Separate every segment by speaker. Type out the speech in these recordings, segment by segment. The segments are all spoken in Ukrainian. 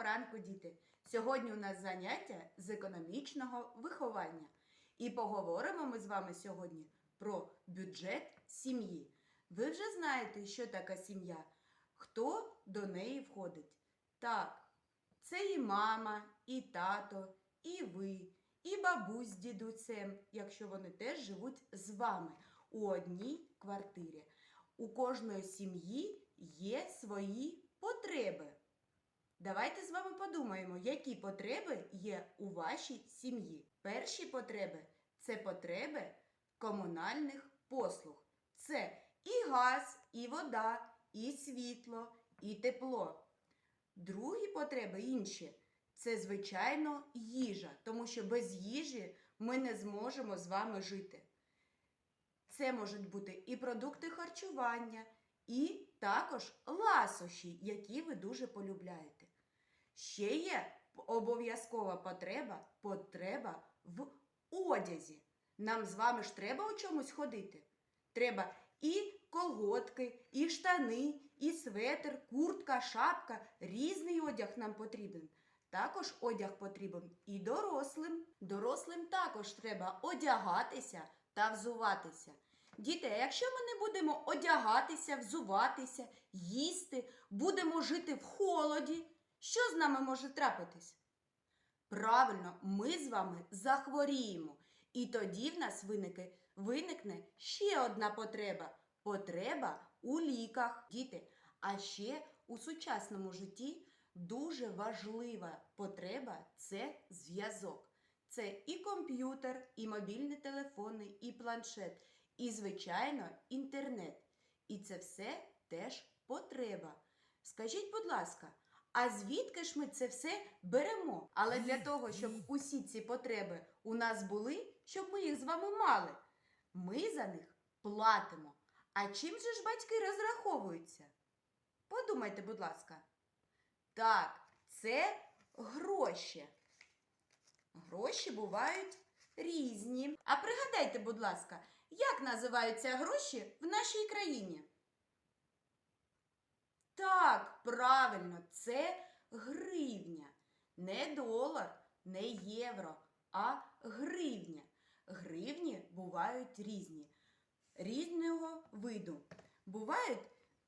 Speaker 1: Доброго ранку, діти! Сьогодні у нас заняття з економічного виховання. І поговоримо ми з вами сьогодні про бюджет сім'ї. Ви вже знаєте, що така сім'я, хто до неї входить. Так, це і мама, і тато, і ви, і бабусь з дідусем, якщо вони теж живуть з вами у одній квартирі. У кожної сім'ї є свої потреби. Давайте з вами подумаємо, які потреби є у вашій сім'ї. Перші потреби це потреби комунальних послуг. Це і газ, і вода, і світло, і тепло. Другі потреби інші це, звичайно, їжа, тому що без їжі ми не зможемо з вами жити. Це можуть бути і продукти харчування, і також ласощі, які ви дуже полюбляєте. Ще є обов'язкова потреба, потреба в одязі. Нам з вами ж треба у чомусь ходити. Треба і колготки, і штани, і светр, куртка, шапка. Різний одяг нам потрібен. Також одяг потрібен і дорослим. Дорослим також треба одягатися та взуватися. Діти, якщо ми не будемо одягатися, взуватися, їсти, будемо жити в холоді, що з нами може трапитись? Правильно, ми з вами захворіємо. І тоді в нас виникне, виникне ще одна потреба потреба у ліках. Діти, а ще у сучасному житті дуже важлива потреба це зв'язок. Це і комп'ютер, і мобільні телефони, і планшет, і, звичайно, інтернет. І це все теж потреба. Скажіть, будь ласка, а звідки ж ми це все беремо? Але для того, щоб усі ці потреби у нас були, щоб ми їх з вами мали, ми за них платимо. А чим же ж батьки розраховуються? Подумайте, будь ласка. Так, це гроші. Гроші бувають різні. А пригадайте, будь ласка, як називаються гроші в нашій країні? Так, правильно, це гривня. Не долар, не євро, а гривня. Гривні бувають різні. Різного виду. Бувають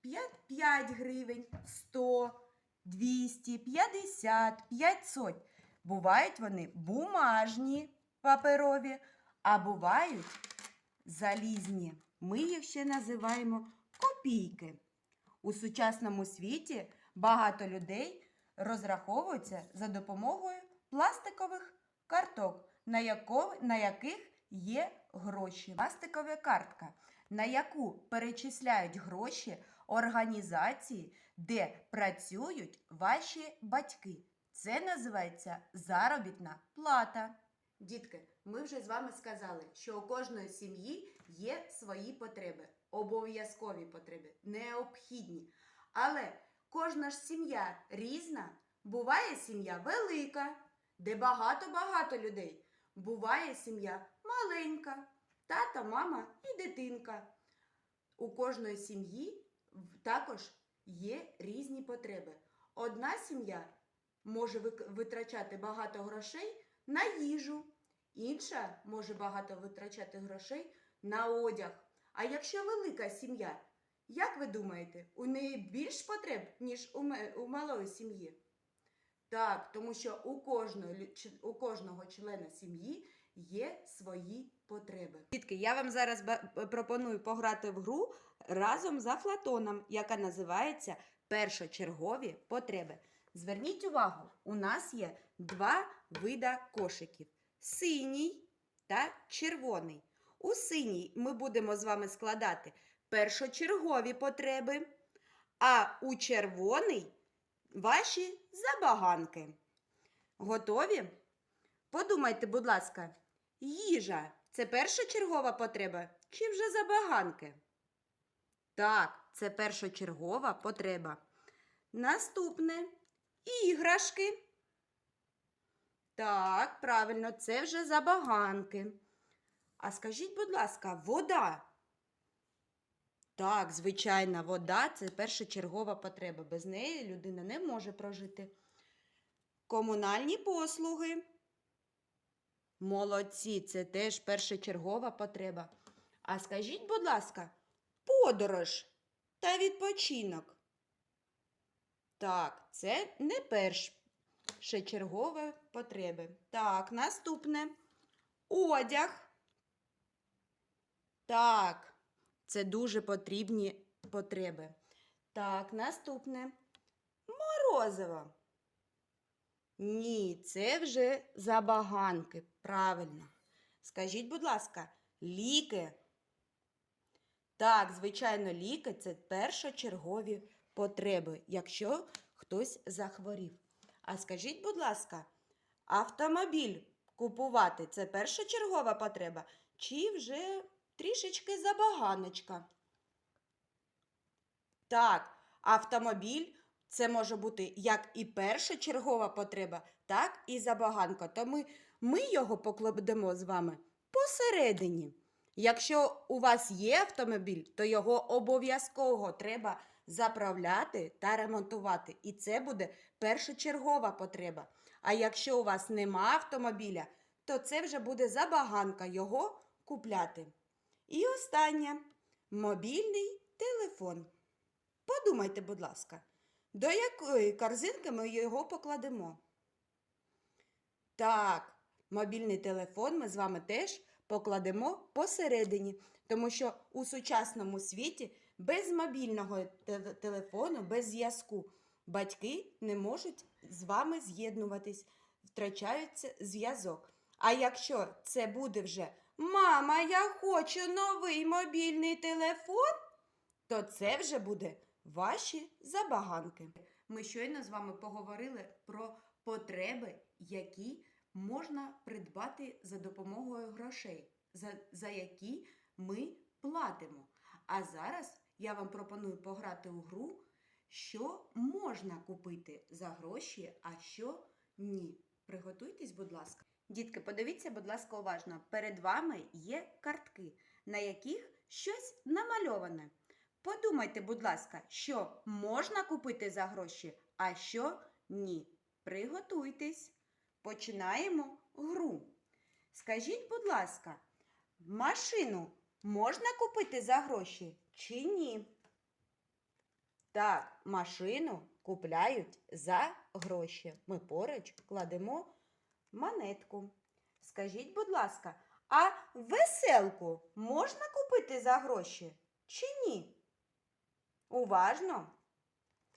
Speaker 1: 5, 5 гривень, 100, 200, 50, 500. Бувають вони бумажні, паперові, а бувають залізні. Ми їх ще називаємо копійки. У сучасному світі багато людей розраховуються за допомогою пластикових карток, на, яко, на яких є гроші. Пластикова картка, на яку перечисляють гроші організації, де працюють ваші батьки. Це називається заробітна плата. Дітки, ми вже з вами сказали, що у кожної сім'ї є свої потреби, обов'язкові потреби, необхідні. Але кожна ж сім'я різна. Буває сім'я велика, де багато-багато людей. Буває сім'я маленька, тата, мама і дитинка. У кожної сім'ї також є різні потреби. Одна сім'я може витрачати багато грошей на їжу, інша може багато витрачати грошей на одяг. А якщо велика сім'я, як ви думаєте, у неї більш потреб, ніж у, малої сім'ї? Так, тому що у кожного, у кожного члена сім'ї є свої потреби. Дітки, я вам зараз пропоную пограти в гру разом з Афлатоном, яка називається першочергові потреби. Зверніть увагу, у нас є два вида кошиків: синій та червоний. У синій ми будемо з вами складати першочергові потреби, а у червоний ваші забаганки. Готові? Подумайте, будь ласка, їжа це першочергова потреба чи вже забаганки? Так, це першочергова потреба. Наступне іграшки. Так, правильно, це вже забаганки. А скажіть, будь ласка, вода. Так, звичайна вода це першочергова потреба. Без неї людина не може прожити. комунальні послуги. Молодці, це теж першочергова потреба. А скажіть, будь ласка, подорож та відпочинок. Так, це не першочергові потреби. Так, наступне. Одяг. Так, це дуже потрібні потреби. Так, наступне. Морозиво. Ні, це вже забаганки. Правильно. Скажіть, будь ласка, ліки. Так, звичайно, ліки це першочергові потреби, якщо хтось захворів. А скажіть, будь ласка, автомобіль купувати це першочергова потреба чи вже трішечки забаганочка? Так, автомобіль це може бути як і першочергова потреба, так і забаганка. То ми, ми його покладемо з вами посередині. Якщо у вас є автомобіль, то його обов'язково треба заправляти та ремонтувати. І це буде першочергова потреба. А якщо у вас нема автомобіля, то це вже буде забаганка його купляти. І останнє мобільний телефон. Подумайте, будь ласка, до якої корзинки ми його покладемо? Так, мобільний телефон ми з вами теж покладемо посередині, тому що у сучасному світі без мобільного телефону, без зв'язку батьки не можуть з вами з'єднуватись, втрачається зв'язок. А якщо це буде вже Мама, я хочу новий мобільний телефон, то це вже буде ваші забаганки. Ми щойно з вами поговорили про потреби, які можна придбати за допомогою грошей, за, за які ми платимо. А зараз я вам пропоную пограти у гру, що можна купити за гроші, а що ні. Приготуйтесь, будь ласка. Дітки, подивіться, будь ласка, уважно. Перед вами є картки, на яких щось намальоване. Подумайте, будь ласка, що можна купити за гроші, а що ні. Приготуйтесь. Починаємо гру. Скажіть, будь ласка, машину можна купити за гроші чи ні? Так, машину купляють за гроші. Ми поруч кладемо монетку. Скажіть, будь ласка, а веселку можна купити за гроші чи ні? Уважно?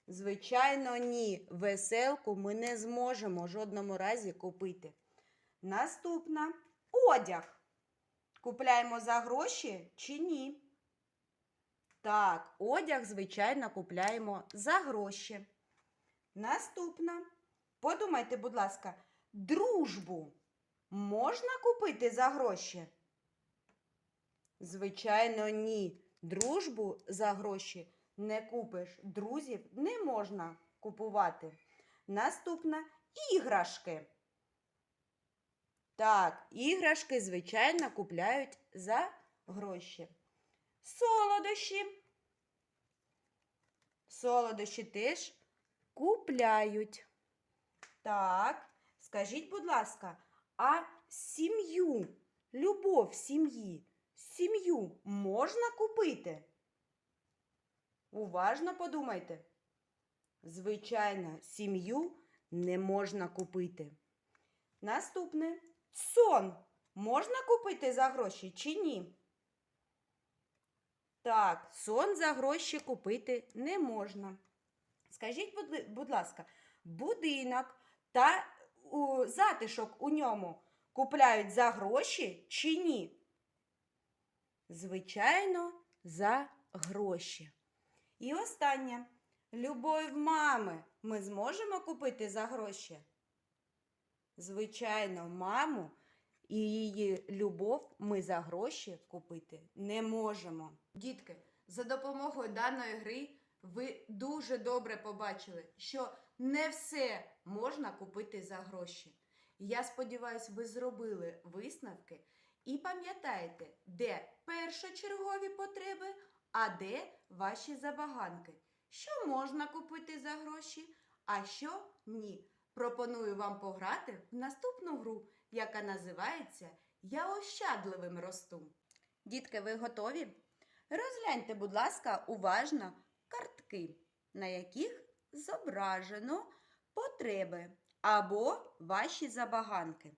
Speaker 1: Звичайно, ні. Веселку ми не зможемо жодному разі купити. Наступна одяг. Купляємо за гроші чи ні? Так, одяг, звичайно, купляємо за гроші. Наступна. Подумайте, будь ласка, дружбу можна купити за гроші? Звичайно, ні. Дружбу за гроші не купиш. Друзів не можна купувати. Наступна іграшки. Так, іграшки, звичайно, купляють за гроші. Солодощі. Солодощі теж купляють. Так, скажіть, будь ласка, а сім'ю, любов сім'ї, сім'ю можна купити? Уважно подумайте. Звичайно, сім'ю не можна купити. Наступне сон можна купити за гроші чи ні? Так, сон за гроші купити не можна. Скажіть, будь, ласка, будинок та у, затишок у ньому купляють за гроші чи ні? Звичайно, за гроші. І останнє. Любов мами ми зможемо купити за гроші? Звичайно, маму і її любов ми за гроші купити не можемо. Дітки, за допомогою даної гри ви дуже добре побачили, що не все можна купити за гроші. Я сподіваюся, ви зробили висновки і пам'ятаєте, де першочергові потреби, а де ваші забаганки. Що можна купити за гроші, а що ні. пропоную вам пограти в наступну гру, яка називається Я ощадливим росту. Дітки, ви готові? Розгляньте, будь ласка, уважно картки, на яких зображено потреби або ваші забаганки.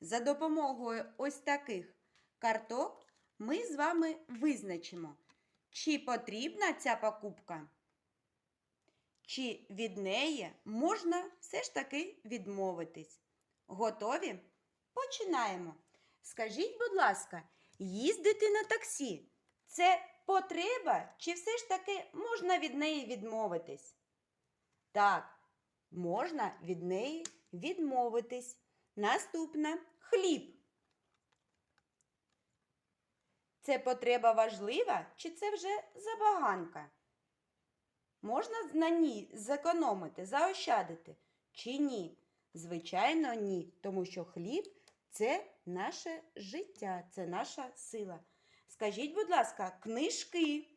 Speaker 1: За допомогою ось таких карток ми з вами визначимо, чи потрібна ця покупка, чи від неї можна все ж таки відмовитись. Готові? Починаємо. Скажіть, будь ласка, їздити на таксі це потреба, чи все ж таки можна від неї відмовитись? Так, можна від неї відмовитись. Наступне хліб. Це потреба важлива, чи це вже забаганка? Можна на ній зекономити, заощадити? Чи ні? Звичайно, ні, тому що хліб це наше життя, це наша сила. Скажіть, будь ласка, книжки.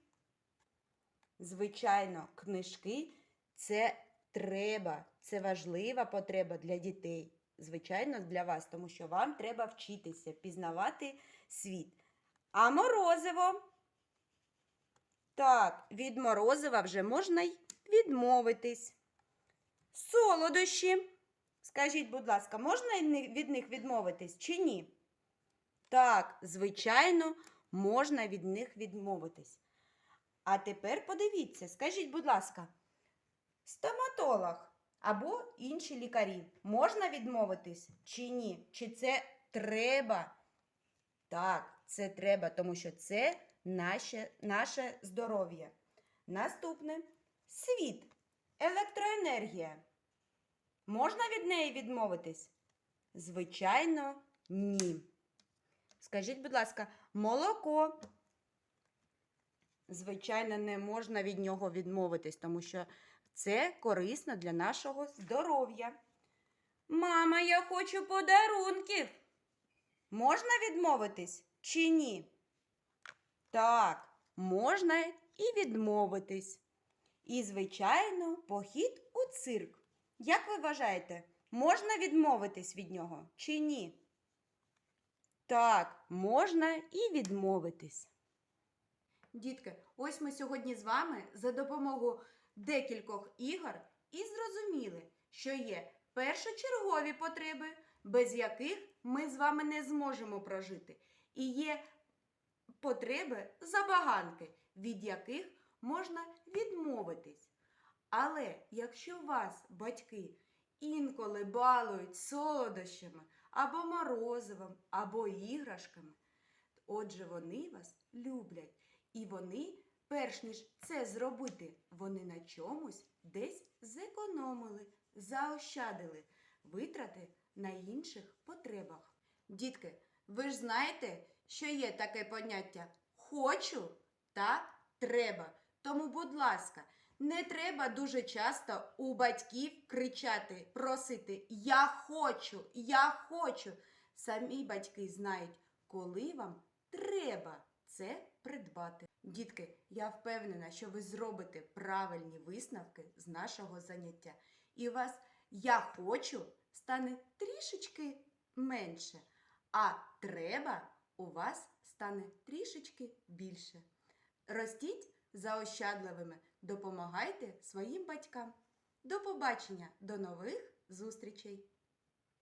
Speaker 1: Звичайно, книжки це треба, це важлива потреба для дітей. Звичайно, для вас, тому що вам треба вчитися, пізнавати світ. А морозиво? Так, від морозива вже можна й відмовитись. Солодощі. Скажіть, будь ласка, можна від них відмовитись чи ні? Так, звичайно, можна від них відмовитись. А тепер подивіться, скажіть, будь ласка, стоматолог або інші лікарі можна відмовитись чи ні? Чи це треба? Так, це треба, тому що це наше, наше здоров'я. Наступне світ, електроенергія. Можна від неї відмовитись? Звичайно, ні. Скажіть, будь ласка, молоко. Звичайно, не можна від нього відмовитись, тому що це корисно для нашого здоров'я. Мама, я хочу подарунків. Можна відмовитись чи ні? Так, можна і відмовитись. І, звичайно, похід у цирк. Як ви вважаєте, можна відмовитись від нього чи ні? Так, можна і відмовитись. Дітки, ось ми сьогодні з вами за допомогою декількох ігор і зрозуміли, що є першочергові потреби, без яких ми з вами не зможемо прожити, і є потреби забаганки, від яких можна відмовитись. Але якщо вас батьки інколи балують солодощами або морозивом, або іграшками, отже, вони вас люблять. І вони, перш ніж це зробити, вони на чомусь десь зекономили, заощадили витрати на інших потребах. Дітки, ви ж знаєте, що є таке поняття хочу та треба. Тому, будь ласка, не треба дуже часто у батьків кричати, просити Я хочу, я хочу. Самі батьки знають, коли вам треба це придбати. Дітки, я впевнена, що ви зробите правильні висновки з нашого заняття. І у вас я хочу стане трішечки менше, а треба у вас стане трішечки більше. Ростіть заощадливими, допомагайте своїм батькам. До побачення, до нових зустрічей!